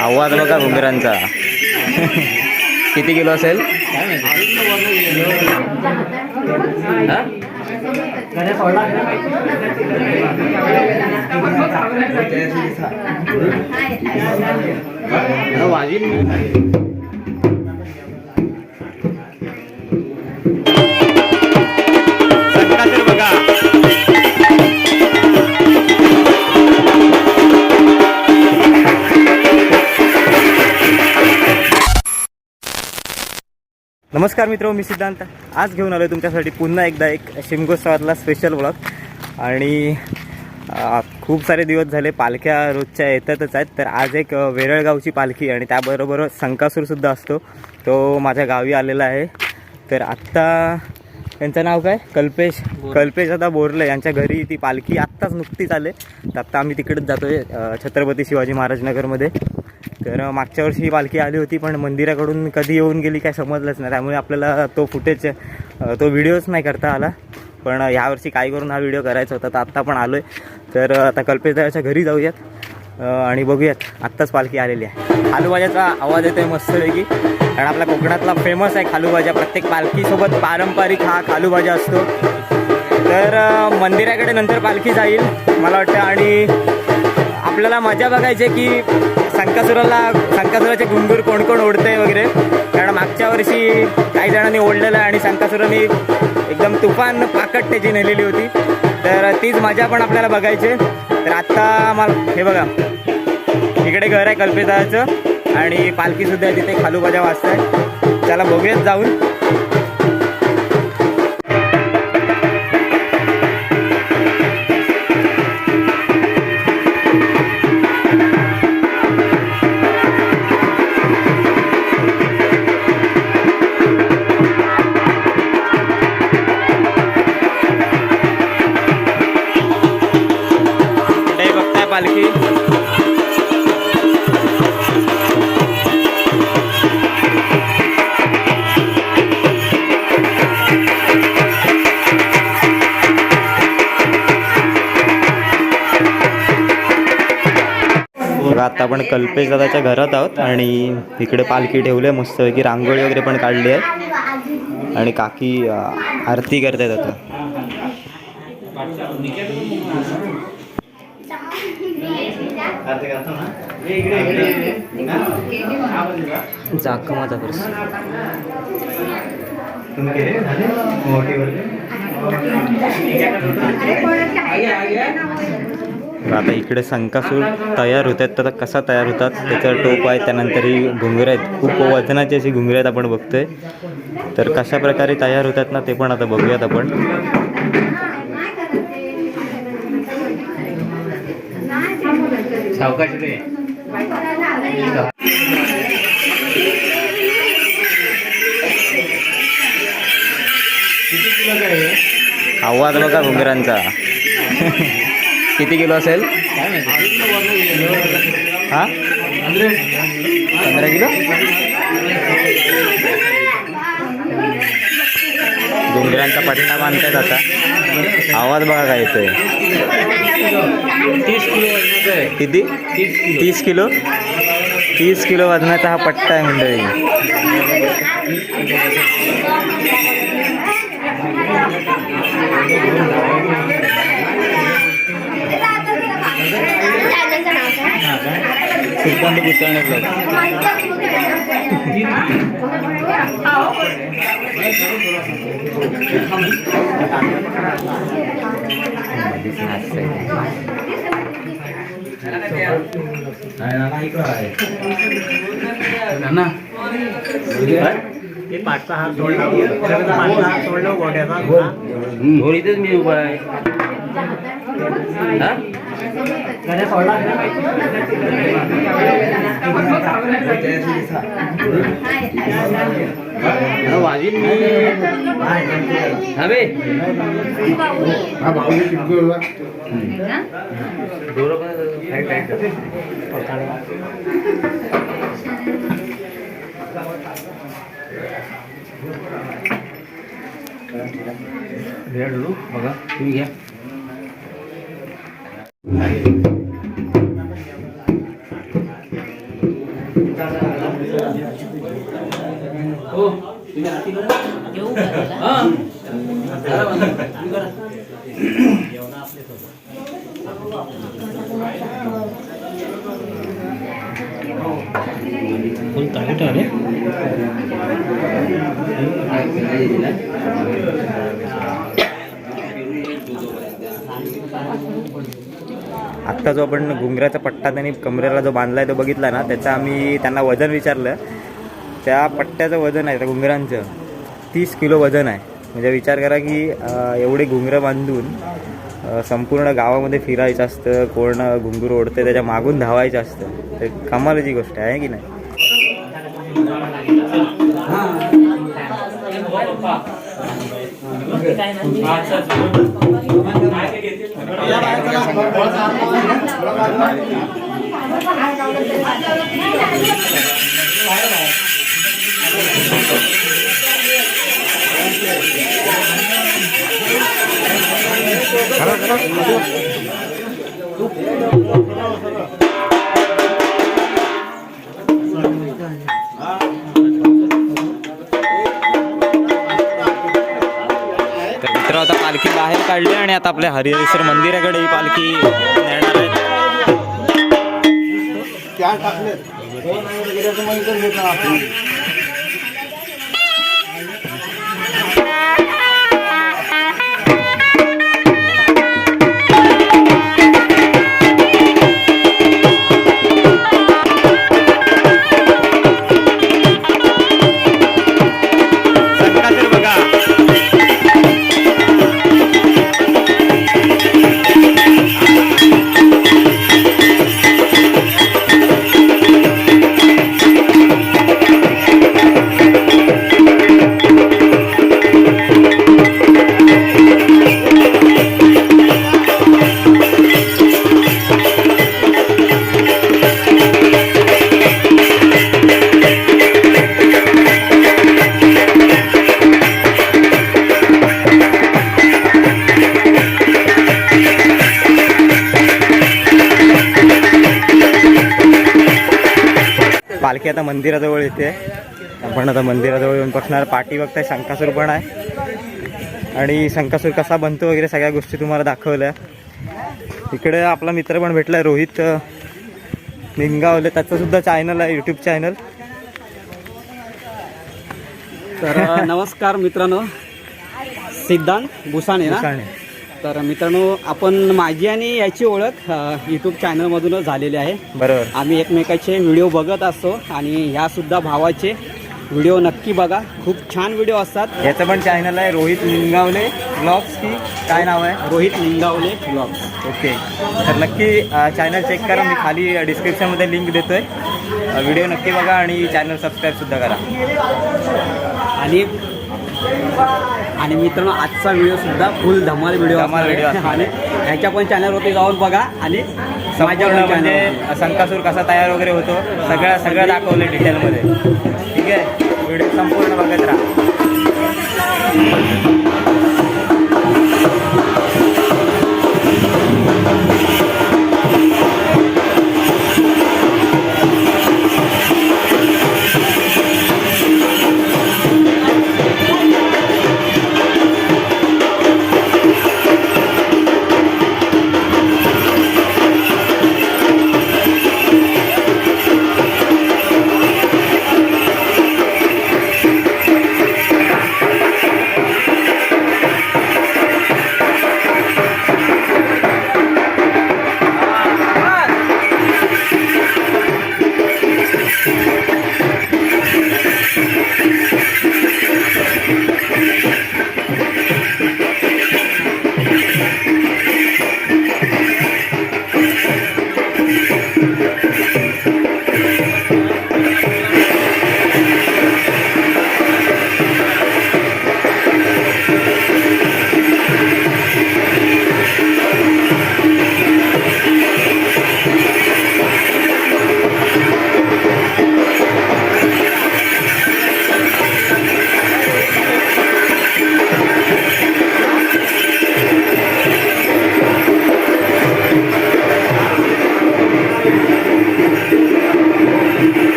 आवाज बघा घुंगरांचा किती किलो असेल? संकासर नमस्कार मित्र मी सिद्धांत. आज घेऊन आलो तुमच्यासाठी पुन्हा एकदा एक शिमगोत्सवातला स्पेशल ब्लॉग आणि खूप सारे दिवस झाले पालख्या रोजच्या येतातच आहेत तर आज एक वेरळगावची पालखी आणि त्याबरोबर संकासूरसुद्धा असतो. तो माझ्या गावी आलेला आहे. तर आत्ता त्यांचं नाव काय? कल्पेश. कल्पेश आता बोरले यांच्या घरी ती पालखी आत्ताच नुकतीच आले. तर आत्ता आम्ही तिकडेच जातोय अ, छत्रपती शिवाजी महाराज नगरमध्ये. तर मागच्या वर्षी ही पालखी आली होती पण मंदिराकडून कधी येऊन गेली काय समजलंच नाही. त्यामुळे आपल्याला तो फुटेज तो व्हिडिओच नाही करता आला. पण ह्यावर्षी यावर्षी काय करून हा व्हिडिओ करायचा होता तर आत्ता पण आलो आहे तर आता कल्पेशदाच्या घरी जाऊयात आणि बघूयात. आत्ताच पालखी आलेली आहे. खालूबाजाचा आवाज येतोय मस्तपैकी. कारण आपल्या कोकणातला फेमस आहे खालूबाजा. प्रत्येक पालखीसोबत पारंपरिक हा खालूबाजा असतो. तर मंदिराकडे नंतर पालखी जाईल मला वाटतं. आणि आपल्याला मजा बघायची की संकासुराला संकासुराचे घुंगूर कोण कोण ओढते वगैरे. कारण मागच्या वर्षी काही जणांनी ओढलेलं आहे आणि संकासुराने एकदम तुफान पाकट त्याची नेलेली होती. तर तीच मजा पण आपल्याला बघायची तर आत्ता मला हे बघा. इकडे घर आहे कल्पिताचं आणि पालखीसुद्धा आहे तिथे वाजत आहे त्याला बघूयात जाऊन. आपण कल्पेश दादाच्या घरात आहोत आणि इकडे पालखी ठेवली आहे मस्तपैकी रांगोळी वगैरे पण काढली आहे. आणि काकी आरती करतायत आता. जाकमाचा प्रश्न. आता इकडे संकासूर तयार होत आहेत. तर आता कसा तयार होतात? त्याचं टोप आहे त्यानंतर ही घुंगरं आहेत. खूप वजनाची अशी घुंगरं आहेत आपण बघतोय. तर कशा प्रकारे तयार होतात ना ते पण आता बघूयात आपण. आवाज बघा घुंगरांचा. किती किलो असेल? हा? पंधरा किलो? घुंगरांचा पट्टा बांधतायत आता. आवाज बघा काय येतोय. किती? तीस किलो? तीस किलो वजनाचा हा पट्टा आहे मंडळी. सिद्धांत पुस्तकाने पाचचा हात सोडला पाचचा हात सोडला गोट्याचा घोडीतच मी उभा आहे हा? गण्या सोडला हा, वाजीन मी हा बे दोरं पण tight tight Oh, punya hati आत्ता जो आपण घुंगराचा पट्टा त्यांनी कमरेला जो बांधलाय तो बघितला ना त्याचं आम्ही त्यांना वजन विचारलं. त्या पट्ट्याचं वजन आहे त्या घुंगरांचं तीस किलो वजन आहे. म्हणजे विचार करा की एवढे घुंगरं बांधून संपूर्ण गावामध्ये फिरायचं असतं कोण घुंगूर ओढतं त्याच्या मागून धावायचं असतं. ते कमालाची गोष्ट आहे की नाही? मित्र आता पालखी बाहेर काढली आणि आता आपल्या हरिहरेश्वर मंदिराकडे ही पालखी नेणार आहे. संकासूर पालखी आता मंदिराजवळ येते आपण आता मंदिराजवळ येऊन बसणार. पाठी बघताय शंकासूर पण आहे. आणि शंकासूर कसा बनतो वगैरे सगळ्या गोष्टी तुम्हाला दाखवल्या. इकडे आपला मित्र पण भेटला रोहित निंगावले. त्याचं सुद्धा चॅनल आहे यूट्यूब चॅनल तर नमस्कार मित्रांनो. सिद्धांत भुसाणे ना? तर मित्रांनो आपण माझी आणि याची ओळख यूट्यूब चॅनलमधूनच झालेली आहे. बरोबर. आम्ही एकमेकाचे व्हिडिओ बघत असतो आणि ह्या सुद्धा भावाचे व्हिडिओ नक्की बघा. खूप छान व्हिडिओ असतात. याचं पण चॅनल आहे रोहित निंगावले ब्लॉग्स की काय नाव आहे? रोहित लिंगावले ब्लॉग्स ओके तर नक्की चॅनल चेक करा. मी खाली डिस्क्रिप्शनमध्ये लिंक देतोय. व्हिडिओ नक्की बघा आणि चॅनल सबस्क्राईबसुद्धा करा. आणि आणि मित्रांनो आजचा व्हिडिओ सुद्धा फुल धमाल व्हिडिओ धमाल असणार video आहे. असणार आणि ह्याच्या पण चॅनलवरती जाऊन बघा आणि माझ्या संपूर्ण पण म्हणजे channel- संकासूर कसा तयार वगैरे होतो सगळं सगळं दाखवलं डिटेलमध्ये ठीक आहे? व्हिडिओ संपूर्ण बघत राहा.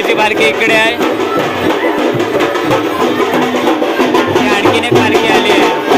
मुंबईची पालखी इकडे आहे. आणखीन एक पालखी आली आहे.